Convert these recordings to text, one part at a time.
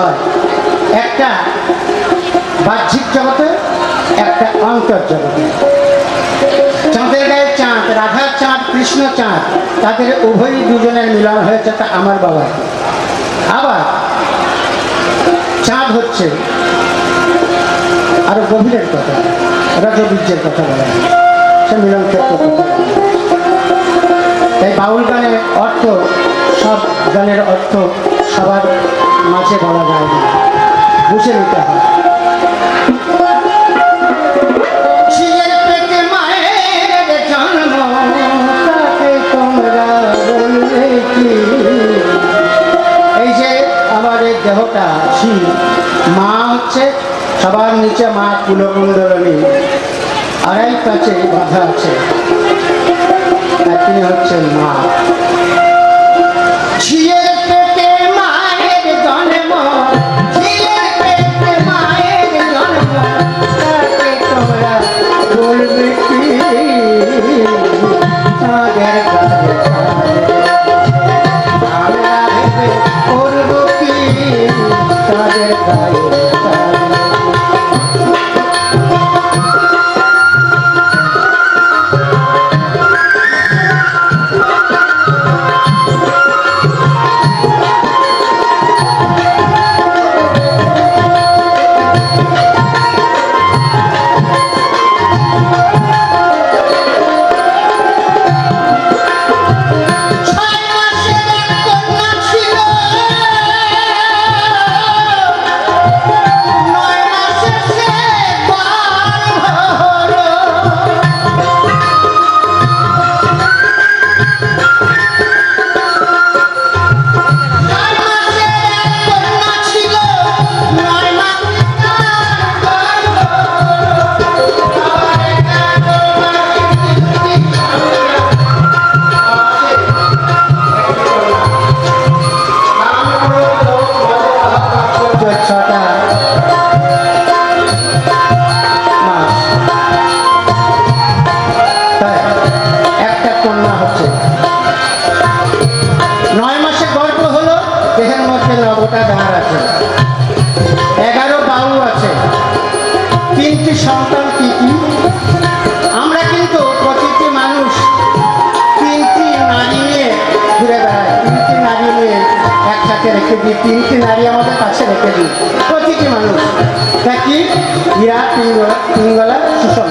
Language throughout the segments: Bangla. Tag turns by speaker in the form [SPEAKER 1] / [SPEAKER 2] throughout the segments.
[SPEAKER 1] হয়। একটা বাহ্যিক জগতে, একটা অন্তর জগতে। চাঁদের গায়ে চাঁদ রাধা চাঁদ, কৃষ্ণ চাঁদ, তাদের উভয়ই দুজনের মিলন হয়েছে তা আমার বাবা আবার চাঁদ হচ্ছে আরও গভীরের কথা, রজবীর্যের কথা বলা সে মিলন ক্ষেত্র। তাই বাউল গানের অর্থ, সব গানের অর্থ সবার মাঝে বলা যায় না। বুঝে নিতে হয়। দেহটা মা হচ্ছে, সবার নিচে মা আড়াই কাছে বাধা আছে। তিনি হচ্ছেন মা। দেহের মধ্যে নবটা দাঁড় আছে। এগারো বাহু আছে। তিনটি সন্তান কি কি? আমরা কিন্তু প্রতিটি মানুষ তিনটি নারী নিয়ে ঘুরে বেড়াই। তিনটি নারী নিয়ে একসাথে রেখে দিই। তিনটি নারী আমাদের কাছে রেখে দিই। প্রতিটি মানুষ। তা কি? হীরা, পিঙ্গলা পিঙ্গলা, সুষম।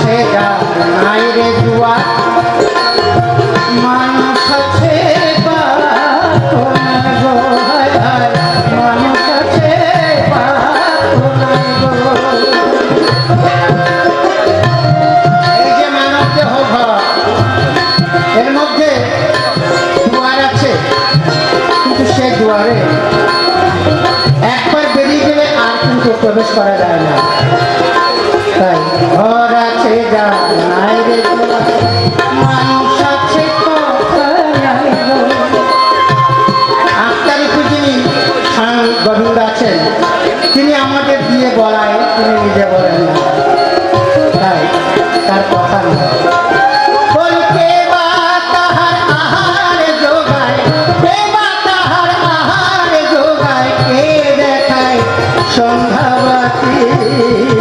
[SPEAKER 1] আছে যা নাই রে জুয়া সন্ধ্যাবাতি